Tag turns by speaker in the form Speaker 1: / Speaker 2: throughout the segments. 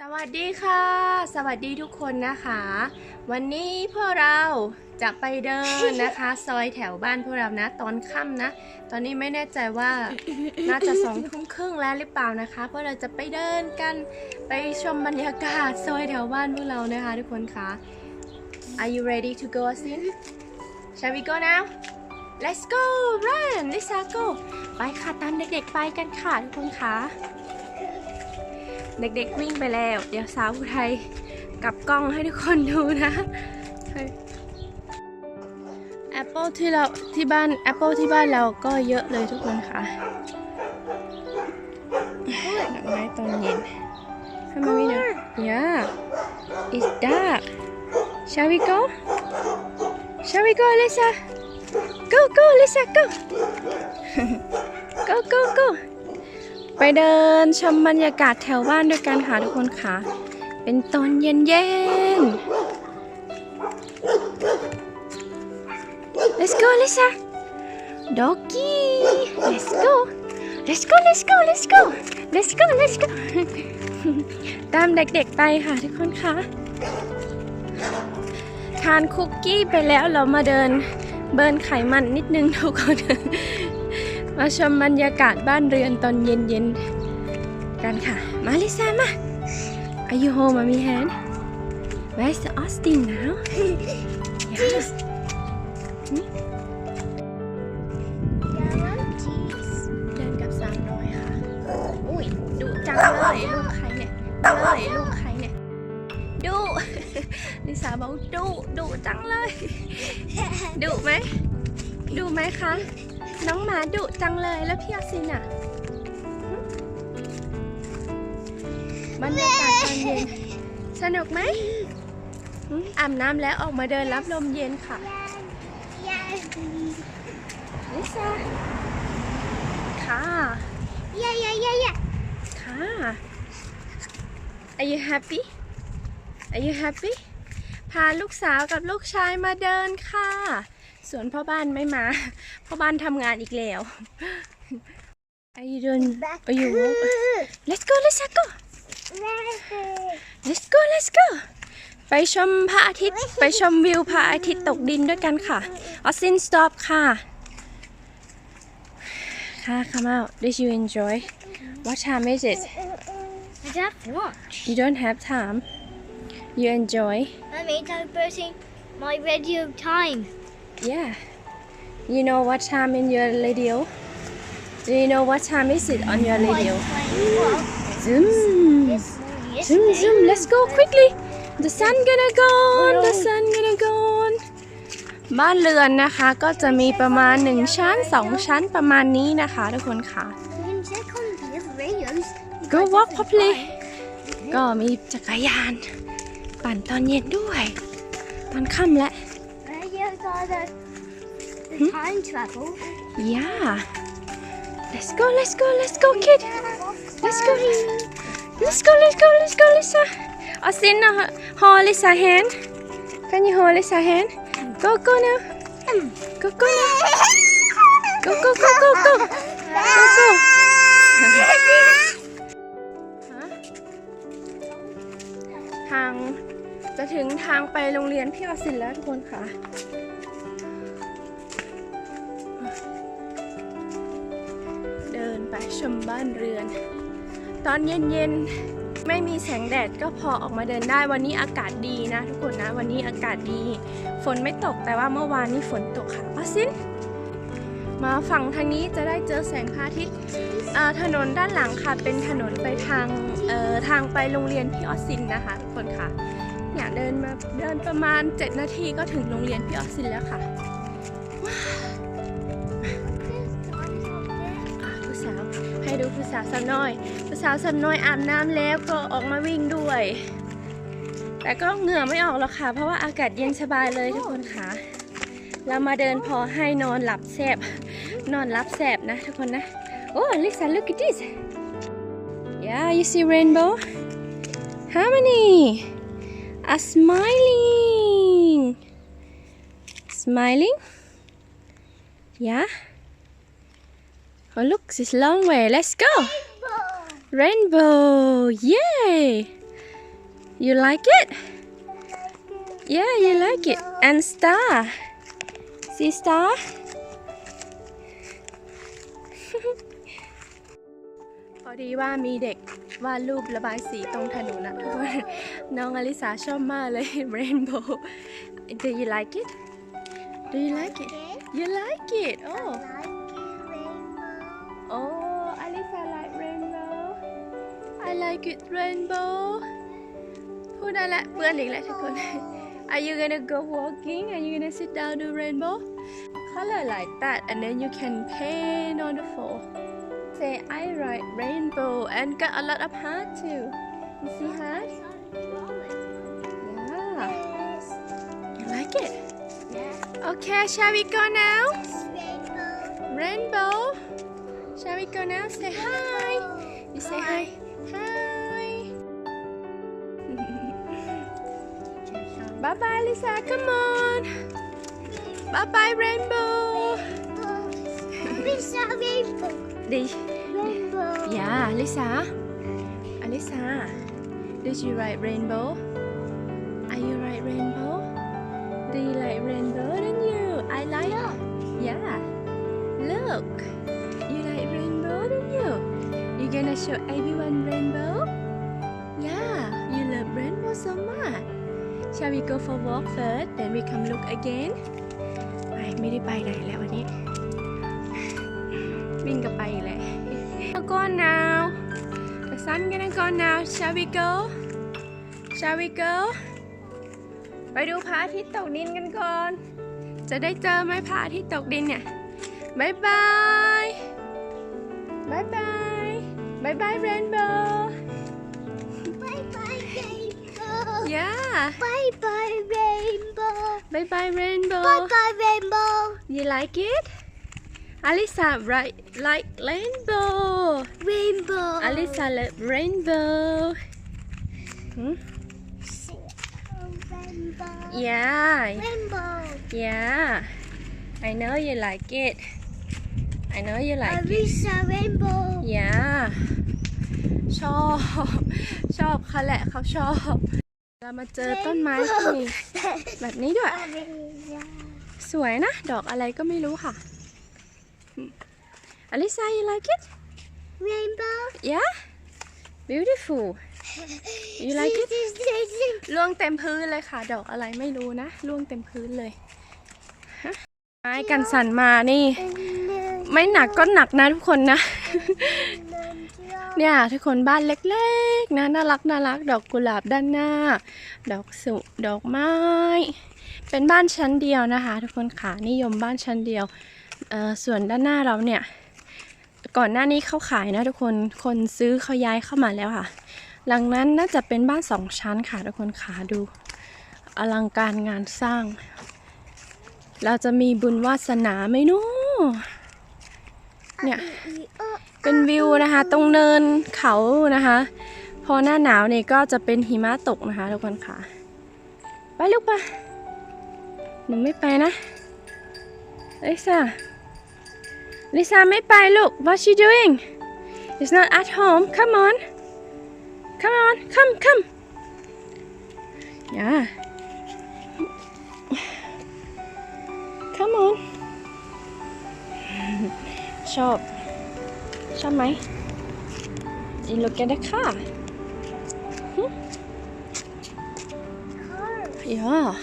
Speaker 1: สวัสดีค่ะ สวัสดีทุกคนนะคะ วันนี้พวกเราจะไปเดินนะคะ ซอยแถวบ้านพวกเรานะ ตอนค่ำนะ ตอนนี้ไม่แน่ใจว่าน่าจะสองทุ่มครึ่งแล้วหรือเปล่านะคะพราะเราจะไปเดินกันไปชมบรรยากาศซอยแถวบ้านพวกเรานะคะ ทุกคนคะ Are you ready to go Asin Shall we go now Let's go run Lisa go ไปค่ะตามเด็กๆไปกันค่ะทุกคนคะ เด็กๆวิ่งไปแล้ว เดี๋ยวสาวผู้ไทยกลับกล้องให้ทุกคนดูนะแอปเปิลที่เราที่บ้านแอปเปิลที่บ้านเราก็เยอะเลยทุกคนค่ะดอกไม้ตอนเย็นทำไมไม่เนอะ Yeah it's dark Shall we go Shall we go Lisa Go go Lisa go Go go go ไปเดินชมบรรยากาศแถวบ้านด้วยกันค่ะทุกคนค่ะ เป็นตอนเย็นเย็น Let's go Lisa Doggy Let's go Let's go Let's go Let's go Let's go Let's go ตามเด็กๆไปค่ะทุกคนค่ะทานคุกกี้ไปแล้วเรามาเดินเบิร์นไขมันนิดนึงทุกคน มาชมบรรยากาศบ้านเรือนตอนเย็นๆกันค่ะ มาลิซ่ามา Are you home, mommy hand? Where's the Austin now? Yeah. เดินกับสามน้อยค่ะ อุ้ยดุจังเลยลูกใครเนี่ยเลยลูกใครเนี่ยดุลิซ่าบอกดุดุจังเลยดุไหมดุไหมคะ น้องหมาดุจังเลยแล้วพี่อาซินอะบรรยากาศตอนเย็นสนุกไหมหึอาบน้ำแล้วออกมาเดินรับลมเย็นค่ะลิซ่าค่ะ
Speaker 2: Yeah, yeah, yeah, yeah.
Speaker 1: ค่ะ Are you happy Are you happy พาลูกสาวกับลูกชายมาเดินค่ะ ส่วนพ่อบ้านไม่มา พ่อบ้านทำงานอีกแล้ว Are you doing Are you walk Let's go Let's go Let's go Let's go ไปชมพระอาทิตย์ ไปชมวิวพระอาทิตย์ตกดินด้วยกันค่ะออสซิน stop ค่ะ ค่ะ come out did you enjoy what time is it
Speaker 2: I have watch.
Speaker 1: you don't have time you enjoy
Speaker 2: Mummy, celebrating my radio time.
Speaker 1: Yeah you know what time in your radio do you know what time is it on your radio zoom zoom zoom let's go quickly the sun gonna go on the sun gonna go on บ้านเรือนนะคะก็จะมีประมาณ 1 ชั้น 2 ชั้นประมาณนี้นะคะทุกคนค่ะ
Speaker 2: When check on the other radios.
Speaker 1: go walk properly ก็มีจักรยาน ปั่นตอนเย็นด้วย ตอนค่ำและ
Speaker 2: Radios are the, the time travel.
Speaker 1: yeah let's go let's go let's go kid let's go let's go let's go let's go Lisa Austin uh, hold Lisa hand can you hold Lisa hand go go now go go now go go go go go go go ฮะทางจะถึงทางไปโรงเรียนพี่ออสซินแล้วทุกคนค่ะ เดินไปชมบ้านเรือน ตอนเย็นๆ ไม่มีแสงแดดก็พอออกมาเดินได้วันนี้อากาศดีนะ ทุกคนนะ วันนี้อากาศดี ฝนไม่ตกแต่ว่าเมื่อวานนี้ฝนตกค่ะออสซินมาฝั่งทางนี้จะได้เจอแสงพระอาทิตย์ถนนด้านหลังค่ะ เป็นถนนไปทางทางไปโรงเรียนพี่ออสซินนะคะทุกคนค่ะเนี่ยเดินมาเดินประมาณ 7 นาทีก็ถึงโรงเรียนพี่ออสซินแล้วค่ะ สาวสาวน้อยสาวสาวน้อยอาบน้ำแล้วก็ออกมาวิ่งด้วย แต่ก็เหงื่อไม่ออกหรอกค่ะ เพราะว่าอากาศเย็นสบายเลยทุกคนค่ะ เรามาเดินพอให้นอนหลับแซบนอนรับแซบนะทุกคนนะ โอ้ Lisa look at this yeah you see rainbow how many are smiling smiling yeah Oh, look, this long way. Let's go. Rainbow. Yay. you like it yeah you like it and star see star พอดีว่ามีเด็กวาดรูประบายสีตรงถนนนะทุกคนน้องอลิสาชอบมากเลย rainbow do you like it do you like it you like it oh Oh, I like rainbow. I like it rainbow. Who I like? Branding like second. Are you gonna go walking? Are you gonna sit down to rainbow? Color like that, and then you can paint on the floor. Say, I write rainbow and got a lot of heart too. You see heart? Yeah. You like it? Yeah. Okay, shall we go now? Rainbow. Rainbow. Go now say hi. You say hi. Hi. Bye bye Lisa. Come on. Bye bye rainbow. Đi. Yeah Lisa. Alisa did you write rainbow? Are you write rainbow? Do you like rainbow? Don't you? I like yeah. Look gonna show everyone rainbow yeah you love rainbow so much shall we go for walk first then we come look again ไปไม่ได้ไปไหนแล้ววันนี้ วิ่งกับไปอีกเลย go now the sun gonna go now shall we go shall we go ไปดูพระอาทิตย์ตกดินกันก่อน จะได้เจอไหมพระอาทิตย์ตกดินเนี่ย บ๊ายบาย Bye bye, Rainbow. Bye bye, Rainbow. Yeah.
Speaker 2: Bye bye, Rainbow.
Speaker 1: Bye bye, Rainbow.
Speaker 2: Bye bye, Rainbow.
Speaker 1: You like it? Alisa right like rainbow.
Speaker 2: Rainbow.
Speaker 1: Alisa like rainbow. Hmm?
Speaker 2: Rainbow.
Speaker 1: Yeah.
Speaker 2: Rainbow.
Speaker 1: Yeah. I know you like it. I know you like it
Speaker 2: Arisa rainbow.
Speaker 1: yeah ชอบ ชอบค่ะแหละเขาชอบ เรามาเจอต้นไม้ที่มีแบบนี้ด้วย
Speaker 2: Arisa.
Speaker 1: สวยนะ ดอกอะไรก็ไม่รู้ค่ะอลิซา you like it
Speaker 2: Rainbow.
Speaker 1: yeah beautiful you like it ล่วงเต็มพื้นเลยค่ะ ดอกอะไรไม่รู้นะล่วงเต็มพื้นเลยฮะไม้กันสั่นมานี่ ไม่หนักก็หนักนะทุกคนนะ เนี่ยทุกคนบ้านเล็กๆนะน่ารักน่ารักดอกกุหลาบด้านหน้า ดอกสุดอกไม้ เป็นบ้านชั้นเดียวนะคะ ทุกคนขานิยมบ้านชั้นเดียวส่วนด้านหน้าเราเนี่ย ก่อนหน้านี้เขาขายนะทุกคนคนซื้อเขาย้ายเข้ามาแล้วค่ะ หลังนั้นน่าจะเป็นบ้านสองชั้นค่ะทุกคนขาดู อลังการงานสร้าง เราจะมีบุญวาสนาไหมเนู เนี่ยเป็นวิวนะคะ ตรงเนินเขานะคะ พอหน้าหนาวเนี่ยก็จะเป็นหิมะตกนะคะทุกคนค่ะ ไปลูกปะหนูไม่ไปนะลิซ่าลิซ่าไม่ไปลูก what she doing it's not at home come on come on come come yeah come on ชอบ ชอบไหม You look at the car. Hmm? Yeah.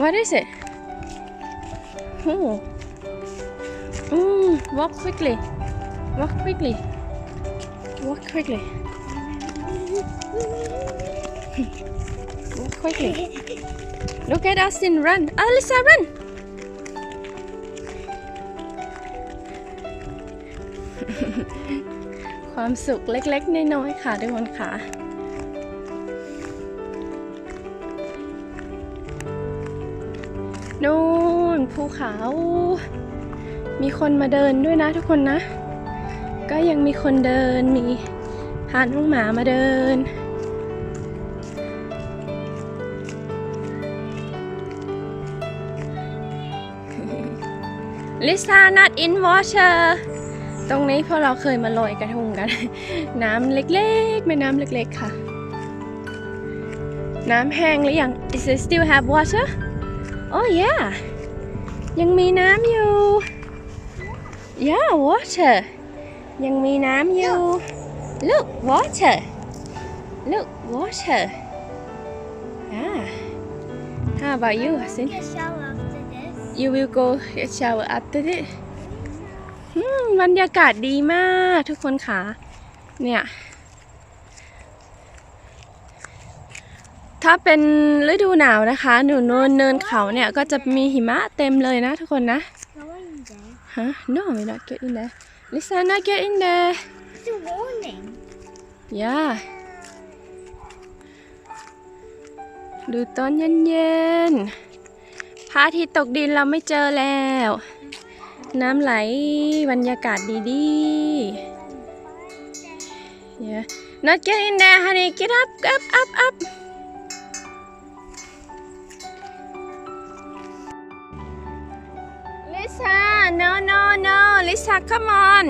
Speaker 1: What is it? Oh. Mm, walk quickly. Walk quickly. Walk quickly. Walk quickly. Look at Austin run. Alyssa run. ความสุขเล็กๆ น้อยๆ ค่ะทุกคนค่ะ นู่นภูเขา มีคนมาเดินด้วยนะทุกคนนะ ก็ยังมีคนเดิน มีพาน้องหมามาเดิน Lisa not in water ตรงนี้พวกเราเคยมาลอยกระทงกัน น้ำเล็กๆแม่น้ำเล็กๆค่ะ น้ำแห้งหรือยัง Is it still have water Oh yeah ยังมีน้ำอยู่ Yeah water ยังมีน้ำอยู่ Look water Look water Ah How about you Asin You will go get shower after this อืมบรรยากาศดีมากทุกคนค่ะ เนี่ย ถ้าเป็นฤดูหนาวนะคะหนูเนินเนินเขาเนี่ย ก็จะมีหิมะเต็มเลยนะทุกคนนะ
Speaker 2: No one there.
Speaker 1: ฮะ No we're not get in there Lisa not get in there
Speaker 2: It's a warning.
Speaker 1: Yeah ดูตอนเย็นๆ พระอาทิตย์ตกดินเราไม่เจอแล้ว น้ำไหลบรรยากาศดีๆ Yeah not get in there honey get up up up up Lisa no no no Lisa come on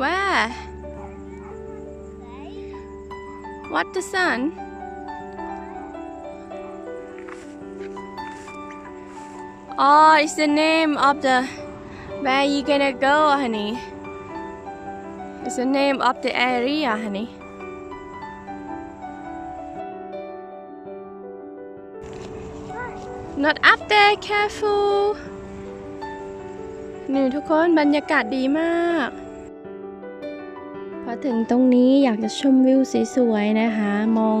Speaker 1: Where What the sun Oh, it's the name of the where you gonna go, honey. It's the name of the area, honey. Not up there, careful. นี่ทุกคนบรรยากาศดีมาก พอถึงตรงนี้อยากจะชมวิวสวยๆนะคะ มอง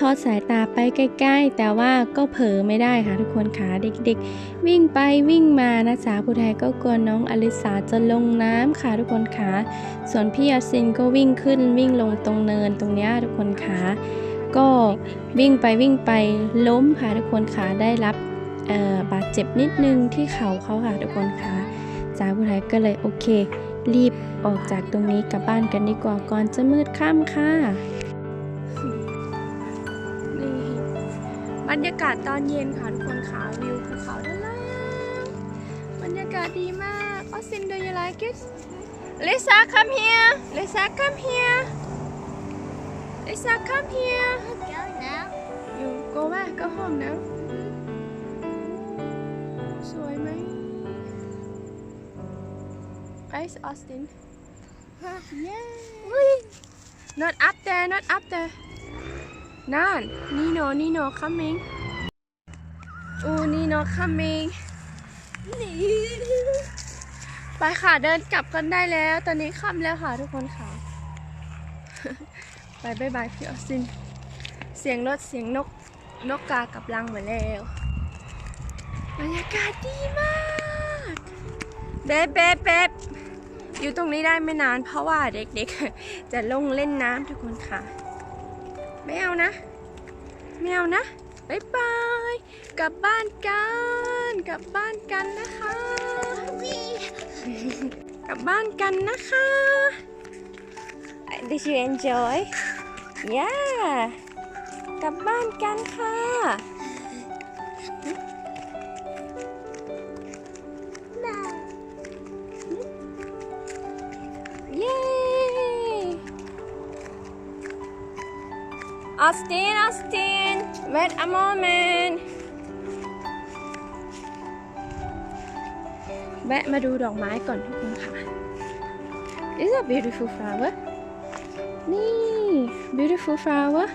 Speaker 1: ทอดสายตาไปใกล้ ๆ แต่ว่าก็เผลอไม่ได้ค่ะทุกคนค่ะเด็กๆ วิ่งไปวิ่งมานะจ๊ะผู้ไทยก็กลัวน้องอลิสาจะลงน้ำค่ะทุกคนค่ะส่วนพี่ยาซินก็วิ่งขึ้นวิ่งลงตรงเนินตรงเนี้ยทุกคนค่ะก็วิ่งไปวิ่งไปล้มค่ะทุกคนค่ะได้รับบาดเจ็บนิดนึงที่เข่าเขาค่ะทุกคนค่ะจ้าผู้ไทยก็เลยโอเค รีบออกจากตรงนี้กลับบ้านกันดีกว่าก่อนจะมืดค่ำค่ะ รรยากาศตอนเย็นค่ะทุกคนค่ะวิวภูเขาด้านล่างบรรยากาศดีมากออสซิน do you like it Lisa come here Lisa come here Lisa come here
Speaker 2: Let's go now.
Speaker 1: you go back go home now สวยไหม Where's Austin
Speaker 2: Yeah.
Speaker 1: not up there not up there นั่น Nino Nino coming อู Nino coming ไปค่ะเดินกลับกันได้แล้ว ตอนนี้ค่ำแล้วค่ะทุกคนค่ะ ไปบายบายพี่ออสซิน เสียงรถเสียงนกนกกากับรังมาแล้วบรรยากาศดีมาก เบ๊บเบ๊บเบ๊บอยู่ตรงนี้ได้ไม่นานเพราะว่าเด็กๆ จะลงเล่นน้ำทุกคนค่ะ ไม่เอานะ ไม่เอานะบายบาย กลับบ้านกัน กลับบ้านกันนะคะ กลับบ้านกันนะคะ Did you enjoy Yeah กลับบ้านกันค่ะ Austin Austin wait a moment แวะมาดูดอกไม้ก่อนทุกคนค่ะ It's a beautiful flower นี่ beautiful flower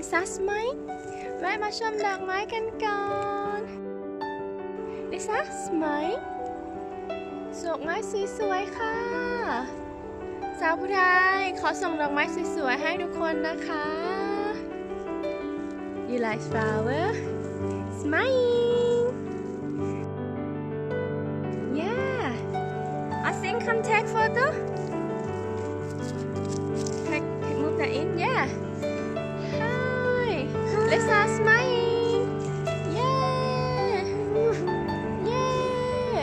Speaker 1: Is that mine แวะมาชมดอกไม้กันก่อน Is that mine ดอกไม้สวยๆค่ะ สาวผู้ไทยขอส่งดอกไม้สวยๆให้ทุกคนนะคะ You like flower? Smile! Yeah! I think come take photo. Take, move that in. Yeah. Hi. Let's start smiling. Yeah. Yeah.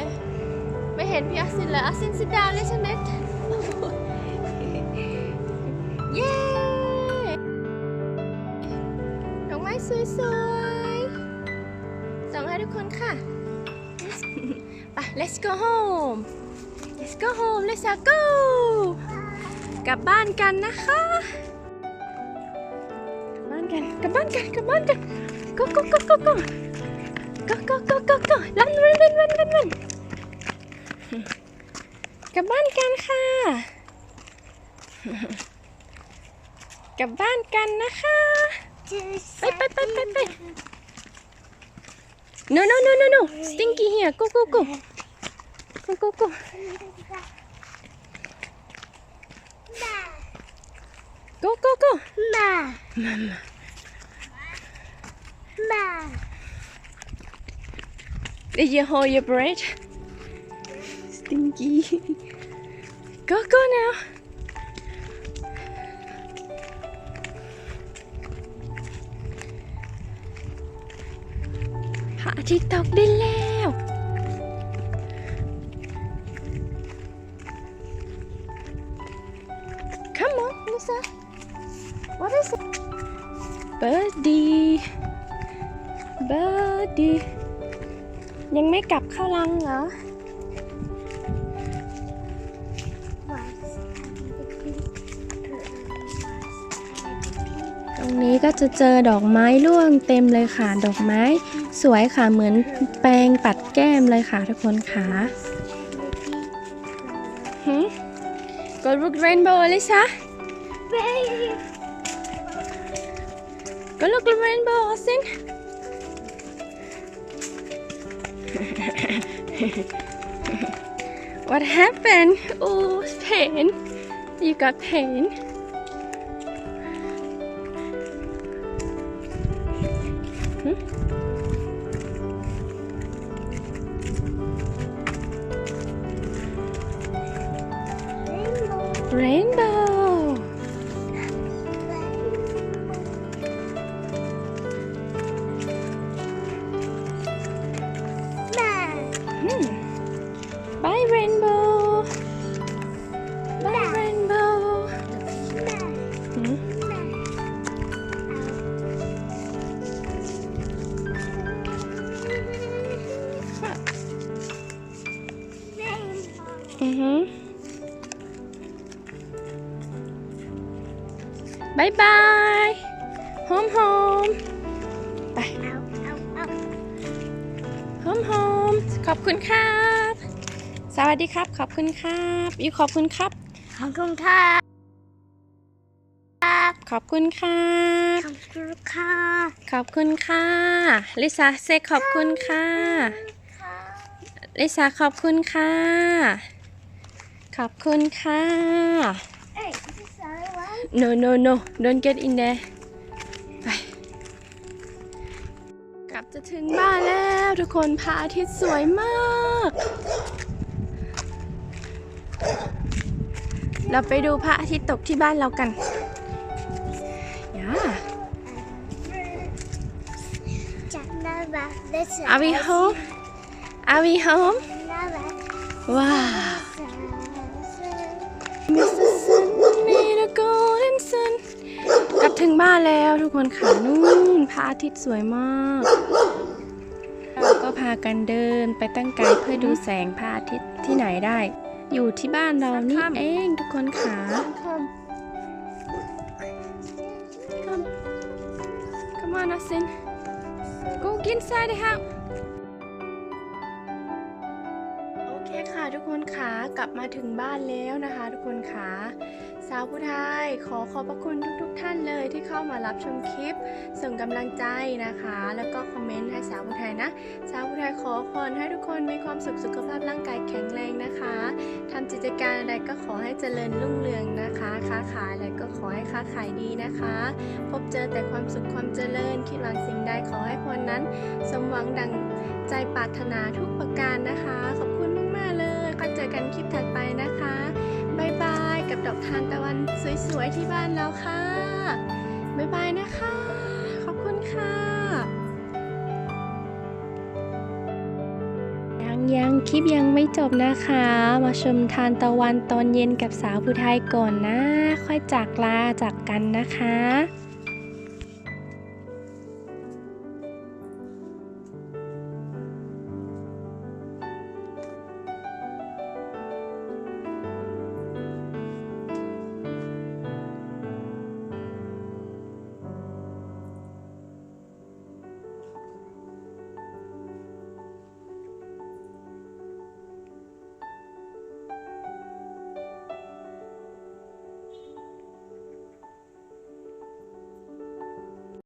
Speaker 1: ไม่เห็นพี่อาซินเลยอาซิน sit down little bit let's go home let's go home let's go กลับบ้านกันนะคะกลับบ้านกันกลับบ้านกันกลับบ้านกัน go go go go go go go go go go รันรันรันรันรันรันกลับบ้านกันค่ะกลับบ้านกันนะคะไปไปไปไปไป no no no no no stinky here go go go cô cô cô cô cô cô
Speaker 2: mà
Speaker 1: mà
Speaker 2: mà
Speaker 1: did you hold your breath stinky. Go go now hạ chị tộc đi lên. ยังไม่กลับเข้ารังเหรอตรงนี้ก็จะเจอดอกไม้ร่วงเต็มเลยค่ะ ดอกไม้สวยค่ะ เหมือนแปรงปัดแก้มเลยค่ะทุกคนค่ะหืม Go look rainbow Alisa Go look rainbow Austin What happened? Oh, pain. You got pain. Mm. อบคุณครับ สวัสดีครับ ขอบคุณครับยูขอบคุณครับ
Speaker 2: ขอบคุณค่ะ
Speaker 1: ขอบคุณครับ
Speaker 2: ขอบคุณค่ะ
Speaker 1: ขอบคุณค่ะ ลิซาเซขอบคุณค่ะ ลิซาขอบคุณค่ะ ขอบคุณค่ะ
Speaker 2: เอ้ยพี่สายวะ
Speaker 1: no no no don't get in there ไป กลับจะถึงบ้านแล้ว ทุกคนพระอาทิตย์สวยมาก เราไปดูพระอาทิตย์ตกที่บ้านเรากันย่า
Speaker 2: จับหน้าบักได้สวย
Speaker 1: Are we home Are we home
Speaker 2: หน้าบัก
Speaker 1: ว้าว
Speaker 2: สวย
Speaker 1: Mr. Sun made a golden sun กลับถึงบ้านแล้วทุกคนค่ะนู่นพระอาทิตย์สวยมากเราก็ พากันเดินไปตั้งไกลเพื่อดูแสงพระอาทิตย์ที่ไหนได้ อยู่ที่บ้านเรานี่เองทุกคนค่ะ Come Come Come on Austin Go inside the house โอเคค่ะทุกคนค่ะกลับมาถึงบ้านแล้วนะคะ ทุกคนค่ะ สาวผู้ไทยขอขอบพระคุณทุกๆทท่านเลยที่เข้ามารับชมคลิป ส่งกำลังใจนะคะ แล้วก็คอมเมนต์ให้สาวผู้ไทยนะ สาวผู้ไทยขอพรให้ทุกคนมีความสุขสุขภาพร่างกายแข็งแรงนะคะทำกิจการอะไรก็ขอให้เจริญรุ่งเรืองนะคะค้าขายอะไรก็ขอให้ค้าขายดีนะคะ พบเจอแต่ความสุขความเจริญคิดหวังสิ่งใดขอให้พรนั้น สมหวังดังใจปรารถนาทุกประการนะคะ ขอบคุณมากๆเลยก็เจอกันคลิปถัดไปนะคะ อกทานตะวันสวยๆที่บ้านแล้วค่ะบายบายนะคะ ขอบคุณค่ะ ยังยังคลิปยังไม่จบนะคะ มาชมทานตะวันตอนเย็นกับสาวผู้ไทยก่อนนะ ค่อยจากลาจากกันนะคะ